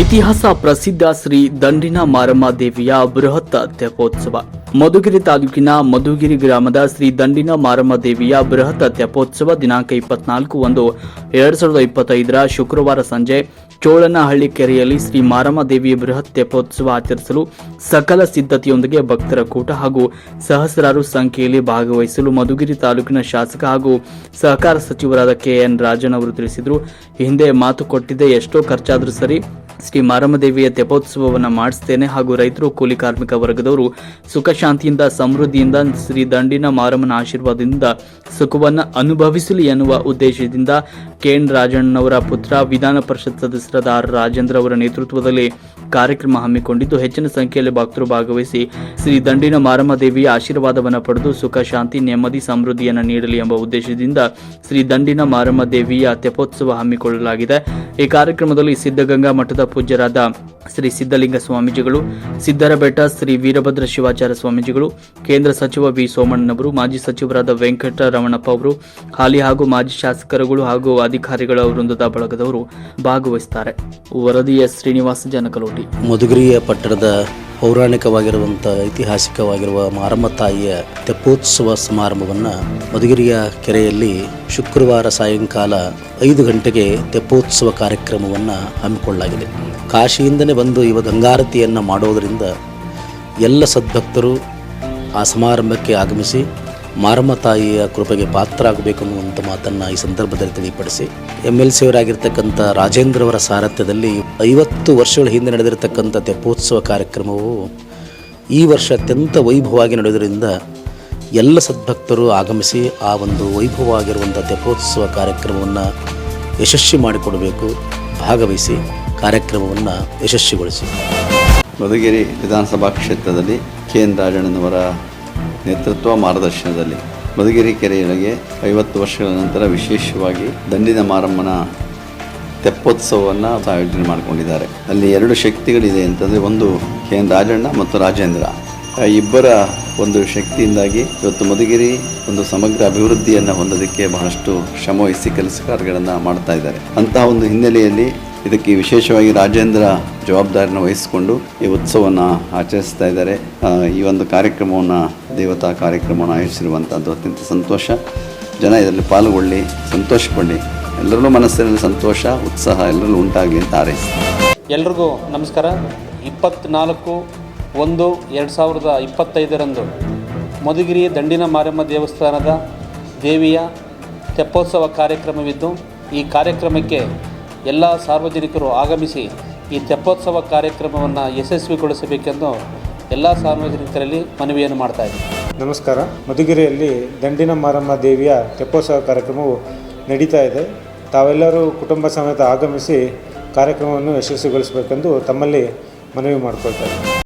ಇತಿಹಾಸ ಪ್ರಸಿದ್ಧ ಶ್ರೀ ದಂಡಿನ ಮಾರಮ್ಮ ದೇವಿಯ ಬೃಹತ್ ತೆಪೋತ್ಸವ ಮಧುಗಿರಿ ತಾಲೂಕಿನ ಮಧುಗಿರಿ ಗ್ರಾಮದ ಶ್ರೀ ದಂಡಿನ ಮಾರಮ್ಮ ದೇವಿಯ ಬೃಹತ್ ತೆಪೋತ್ಸವ ದಿನಾಂಕ ಇಪ್ಪತ್ನಾಲ್ಕು ಒಂದು ಎರಡ್ ಸಾವಿರದ ಇಪ್ಪತ್ತೈದರ ಶುಕ್ರವಾರ ಸಂಜೆ ಚೋಳನಹಳ್ಳಿ ಕೆರೆಯಲ್ಲಿ ಶ್ರೀ ಮಾರಮ್ಮ ದೇವಿಯ ಬೃಹತ್ ತೆಪೋತ್ಸವ ಆಚರಿಸಲು ಸಕಲ ಸಿದ್ಧತೆಯೊಂದಿಗೆ ಭಕ್ತರ ಕೂಟ ಹಾಗೂ ಸಹಸ್ರಾರು ಸಂಖ್ಯೆಯಲ್ಲಿ ಭಾಗವಹಿಸಲು ಮಧುಗಿರಿ ತಾಲೂಕಿನ ಶಾಸಕ ಹಾಗೂ ಸಹಕಾರ ಸಚಿವರಾದ ಕೆಎನ್ ರಾಜನ್ ಅವರು ತಿಳಿಸಿದರು. ಹಿಂದೆ ಮಾತು ಕೊಟ್ಟಿದ್ದೆ ಎಷ್ಟೋ ಖರ್ಚಾದರೂ ಸರಿ ಶ್ರೀ ಮಾರಮ್ಮ ದೇವಿಯ ತೆಪ್ಪೋತ್ಸವವನ್ನು ಮಾಡಿಸ್ತೇನೆ ಹಾಗೂ ರೈತರು, ಕೂಲಿ ಕಾರ್ಮಿಕ ವರ್ಗದವರು ಸುಖ ಶಾಂತಿಯಿಂದ, ಸಮೃದ್ಧಿಯಿಂದ, ಶ್ರೀ ದಂಡಿನ ಮಾರಮ್ಮನ ಆಶೀರ್ವಾದದಿಂದ ಸುಖವನ್ನು ಅನುಭವಿಸಲಿ ಎನ್ನುವ ಉದ್ದೇಶದಿಂದ ಕೆಎನ್ ರಾಜಣ್ಣನವರ ಪುತ್ರ, ವಿಧಾನ ಪರಿಷತ್ ಸದಸ್ಯರಾದ ಆರ್. ರಾಜೇಂದ್ರ ಅವರ ನೇತೃತ್ವದಲ್ಲಿ ಕಾರ್ಯಕ್ರಮ ಹಮ್ಮಿಕೊಂಡಿದ್ದು, ಹೆಚ್ಚಿನ ಸಂಖ್ಯೆಯಲ್ಲಿ ಭಕ್ತರು ಭಾಗವಹಿಸಿ ಶ್ರೀ ದಂಡಿನ ಮಾರಮ್ಮ ದೇವಿಯ ಆಶೀರ್ವಾದವನ್ನು ಪಡೆದು ಸುಖ, ಶಾಂತಿ, ನೆಮ್ಮದಿ, ಸಮೃದ್ಧಿಯನ್ನು ನೀಡಲಿ ಎಂಬ ಉದ್ದೇಶದಿಂದ ಶ್ರೀ ದಂಡಿನ ಮಾರಮ್ಮ ದೇವಿಯ ತೆಪ್ಪೋತ್ಸವ ಹಮ್ಮಿಕೊಳ್ಳಲಾಗಿದೆ. ಈ ಕಾರ್ಯಕ್ರಮದಲ್ಲಿ ಸಿದ್ಧಗಂಗಾ ಮಠದ ಪೂಜ್ಯರಾದ ಶ್ರೀ ಸಿದ್ಧಲಿಂಗ ಸ್ವಾಮೀಜಿಗಳು, ಸಿದ್ದರಬೆಟ್ಟ ಶ್ರೀ ವೀರಭದ್ರ ಶಿವಾಚಾರ್ಯ ಸ್ವಾಮೀಜಿಗಳು, ಕೇಂದ್ರ ಸಚಿವ ವಿ ಸೋಮಣ್ಣನವರು, ಮಾಜಿ ಸಚಿವರಾದ ವೆಂಕಟರಮಣಪ್ಪ ಅವರು, ಹಾಲಿ ಹಾಗೂ ಮಾಜಿ ಶಾಸಕರುಗಳು ಹಾಗೂ ಅಧಿಕಾರಿಗಳ ವೃಂದದ ಬಳಗದವರು ಭಾಗವಹಿಸುತ್ತಾರೆ ವರದಿಯ ಶ್ರೀನಿವಾಸ ಜನಕಲೋಟಿ. ಮಧುಗಿರಿಯ ಪಟ್ಟಣದ ಪೌರಾಣಿಕವಾಗಿರುವಂಥ ಐತಿಹಾಸಿಕವಾಗಿರುವ ಮಾರಮ್ಮ ತಾಯಿಯ ತೆಪ್ಪೋತ್ಸವ ಸಮಾರಂಭವನ್ನು ಮಧುಗಿರಿಯ ಕೆರೆಯಲ್ಲಿ ಶುಕ್ರವಾರ ಸಾಯಂಕಾಲ ಐದು ಗಂಟೆಗೆ ತೆಪ್ಪೋತ್ಸವ ಕಾರ್ಯಕ್ರಮವನ್ನು ಹಮ್ಮಿಕೊಳ್ಳಲಾಗಿದೆ. ಕಾಶಿಯಿಂದಲೇ ಬಂದು ಇವ ಗಂಗಾರತಿಯನ್ನು ಮಾಡೋದರಿಂದ ಎಲ್ಲ ಸದ್ಭಕ್ತರು ಆ ಸಮಾರಂಭಕ್ಕೆ ಆಗಮಿಸಿ ಮಾರಮ್ಮ ತಾಯಿಯ ಕೃಪೆಗೆ ಪಾತ್ರರಾಗಬೇಕು ಅನ್ನುವಂಥ ಮಾತನ್ನು ಈ ಸಂದರ್ಭದಲ್ಲಿ ತಿಳಿಪಡಿಸಿ ಎಂ ಎಲ್ ಸಿ ಅವರಾಗಿರ್ತಕ್ಕಂಥ ರಾಜೇಂದ್ರ ಅವರ ಸಾರಥ್ಯದಲ್ಲಿ ಐವತ್ತು ವರ್ಷಗಳ ಹಿಂದೆ ನಡೆದಿರತಕ್ಕಂಥ ತೆಪ್ಪೋತ್ಸವ ಕಾರ್ಯಕ್ರಮವು ಈ ವರ್ಷ ಅತ್ಯಂತ ವೈಭವವಾಗಿ ನಡೆಯುವುದರಿಂದ ಎಲ್ಲ ಸದ್ಭಕ್ತರು ಆಗಮಿಸಿ ಆ ಒಂದು ವೈಭವವಾಗಿರುವಂಥ ತೆಪ್ಪೋತ್ಸವ ಕಾರ್ಯಕ್ರಮವನ್ನು ಯಶಸ್ವಿ ಮಾಡಿಕೊಡಬೇಕು. ಭಾಗವಹಿಸಿ ಕಾರ್ಯಕ್ರಮವನ್ನು ಯಶಸ್ವಿಗೊಳಿಸಿ. ಮಧುಗಿರಿ ವಿಧಾನಸಭಾ ಕ್ಷೇತ್ರದಲ್ಲಿ ಕೆ ಎನ್ ರಾಜಣ್ಣನವರ ನೇತೃತ್ವ ಮಾರ್ಗದರ್ಶನದಲ್ಲಿ ಮಧುಗಿರಿ ಕೆರೆಯೊಳಗೆ ಐವತ್ತು ವರ್ಷಗಳ ನಂತರ ವಿಶೇಷವಾಗಿ ದಂಡಿನ ಮಾರಮ್ಮನ ತೆಪ್ಪೋತ್ಸವವನ್ನು ಆಯೋಜನೆ ಮಾಡಿಕೊಂಡಿದ್ದಾರೆ. ಅಲ್ಲಿ ಎರಡು ಶಕ್ತಿಗಳಿದೆ ಅಂತಂದರೆ ಒಂದು ಕೆ ರಾಜಣ್ಣ ಮತ್ತು ರಾಜೇಂದ್ರ. ಇಬ್ಬರ ಒಂದು ಶಕ್ತಿಯಿಂದಾಗಿ ಇವತ್ತು ಮಧುಗಿರಿ ಒಂದು ಸಮಗ್ರ ಅಭಿವೃದ್ಧಿಯನ್ನು ಹೊಂದೋದಕ್ಕೆ ಬಹಳಷ್ಟು ಶ್ರಮವಹಿಸಿ ಕೆಲಸ ಕಾರ್ಯಗಳನ್ನು ಮಾಡ್ತಾ ಇದ್ದಾರೆ. ಅಂತಹ ಒಂದು ಹಿನ್ನೆಲೆಯಲ್ಲಿ ಇದಕ್ಕೆ ವಿಶೇಷವಾಗಿ ರಾಜೇಂದ್ರ ಜವಾಬ್ದಾರಿನ ವಹಿಸಿಕೊಂಡು ಈ ಉತ್ಸವವನ್ನು ಆಚರಿಸ್ತಾ ಇದ್ದಾರೆ. ಈ ಒಂದು ಕಾರ್ಯಕ್ರಮವನ್ನು ದೇವತಾ ಕಾರ್ಯಕ್ರಮವನ್ನು ಆಯೋಜಿಸಿರುವಂಥದ್ದು ಅತ್ಯಂತ ಸಂತೋಷ. ಜನ ಇದರಲ್ಲಿ ಪಾಲ್ಗೊಳ್ಳಿ, ಸಂತೋಷಪಡಿ. ಎಲ್ಲರಲ್ಲೂ ಮನಸ್ಸಿನಲ್ಲಿ ಸಂತೋಷ, ಉತ್ಸಾಹ ಎಲ್ಲರಲ್ಲೂ ಉಂಟಾಗಲಿ ಅಂತ ಎಲ್ರಿಗೂ ನಮಸ್ಕಾರ. ಇಪ್ಪತ್ತ್ನಾಲ್ಕು ಒಂದು ಎರಡು ಸಾವಿರದ ಇಪ್ಪತ್ತೈದರಂದು ಮಧುಗಿರಿ ದಂಡಿನ ಮಾರಮ್ಮ ದೇವಸ್ಥಾನದ ದೇವಿಯ ತೆಪ್ಪೋತ್ಸವ ಕಾರ್ಯಕ್ರಮವಿದ್ದು, ಈ ಕಾರ್ಯಕ್ರಮಕ್ಕೆ ಎಲ್ಲ ಸಾರ್ವಜನಿಕರು ಆಗಮಿಸಿ ಈ ತೆಪ್ಪೋತ್ಸವ ಕಾರ್ಯಕ್ರಮವನ್ನು ಯಶಸ್ವಿಗೊಳಿಸಬೇಕೆಂದು ಎಲ್ಲ ಸಾರ್ವಜನಿಕರಲ್ಲಿ ಮನವಿಯನ್ನು ಮಾಡ್ತಾ ಇದ್ದೀನಿ. ನಮಸ್ಕಾರ. ಮಧುಗಿರಿಯಲ್ಲಿ ದಂಡಿನ ಮಾರಮ್ಮ ದೇವಿಯ ತೆಪ್ಪೋತ್ಸವ ಕಾರ್ಯಕ್ರಮವು ನಡೀತಾ ಇದೆ. ತಾವೆಲ್ಲರೂ ಕುಟುಂಬ ಸಮೇತ ಆಗಮಿಸಿ ಕಾರ್ಯಕ್ರಮವನ್ನು ಯಶಸ್ವಿಗೊಳಿಸಬೇಕೆಂದು ತಮ್ಮಲ್ಲಿ ಮನವಿ ಮಾಡಿಕೊಳ್ತಾರೆ